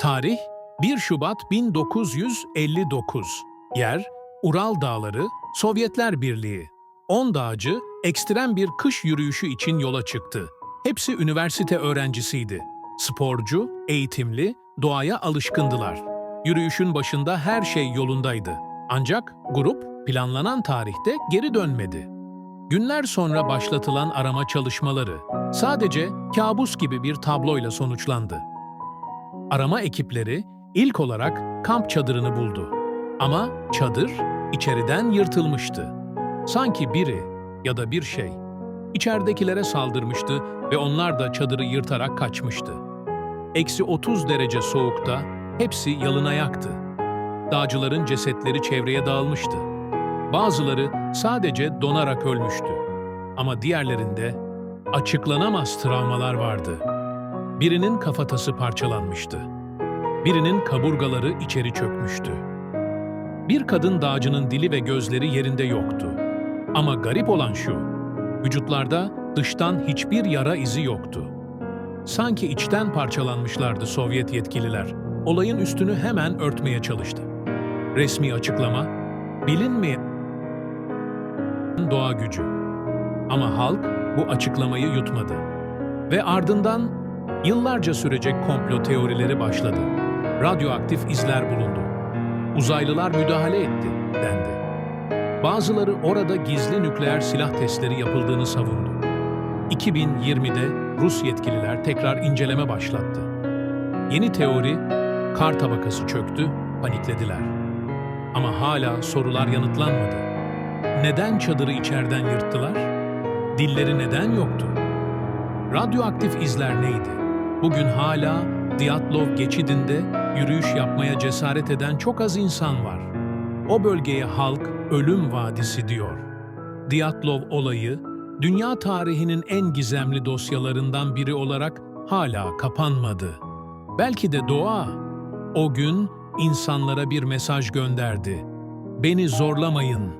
Tarih 1 Şubat 1959. Yer Ural Dağları, Sovyetler Birliği. 10 dağcı ekstrem bir kış yürüyüşü için yola çıktı. Hepsi üniversite öğrencisiydi. Sporcu, eğitimli, doğaya alışkındılar. Yürüyüşün başında her şey yolundaydı. Ancak grup planlanan tarihte geri dönmedi. Günler sonra başlatılan arama çalışmaları sadece kabus gibi bir tabloyla sonuçlandı. Arama ekipleri ilk olarak kamp çadırını buldu. Ama çadır içeriden yırtılmıştı. Sanki biri ya da bir şey içeridekilere saldırmıştı ve onlar da çadırı yırtarak kaçmıştı. Eksi 30 derece soğukta hepsi yalına yaktı. Dağcıların cesetleri çevreye dağılmıştı. Bazıları sadece donarak ölmüştü. Ama diğerlerinde açıklanamaz travmalar vardı. Birinin kafatası parçalanmıştı. Birinin kaburgaları içeri çökmüştü. Bir kadın dağcının dili ve gözleri yerinde yoktu. Ama garip olan şu, vücutlarda dıştan hiçbir yara izi yoktu. Sanki içten parçalanmışlardı Sovyet yetkililer. Olayın üstünü hemen örtmeye çalıştı. Resmi açıklama, bilinmeyen doğa gücü. Ama halk bu açıklamayı yutmadı. Ve ardından yıllarca sürecek komplo teorileri başladı. Radyoaktif izler bulundu. Uzaylılar müdahale etti, dendi. Bazıları orada gizli nükleer silah testleri yapıldığını savundu. 2020'de Rus yetkililer tekrar inceleme başlattı. Yeni teori, kar tabakası çöktü, paniklediler. Ama hala sorular yanıtlanmadı. Neden çadırı içeriden yırttılar? Dilleri neden yoktu? Radyoaktif izler neydi? Bugün hala Diatlov geçidinde yürüyüş yapmaya cesaret eden çok az insan var. O bölgeye halk ölüm vadisi diyor. Diatlov olayı, dünya tarihinin en gizemli dosyalarından biri olarak hala kapanmadı. Belki de doğa o gün insanlara bir mesaj gönderdi. Beni zorlamayın.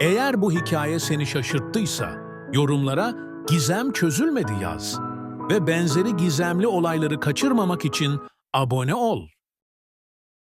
Eğer bu hikaye seni şaşırttıysa yorumlara gizem çözülmedi yaz ve benzeri gizemli olayları kaçırmamak için abone ol.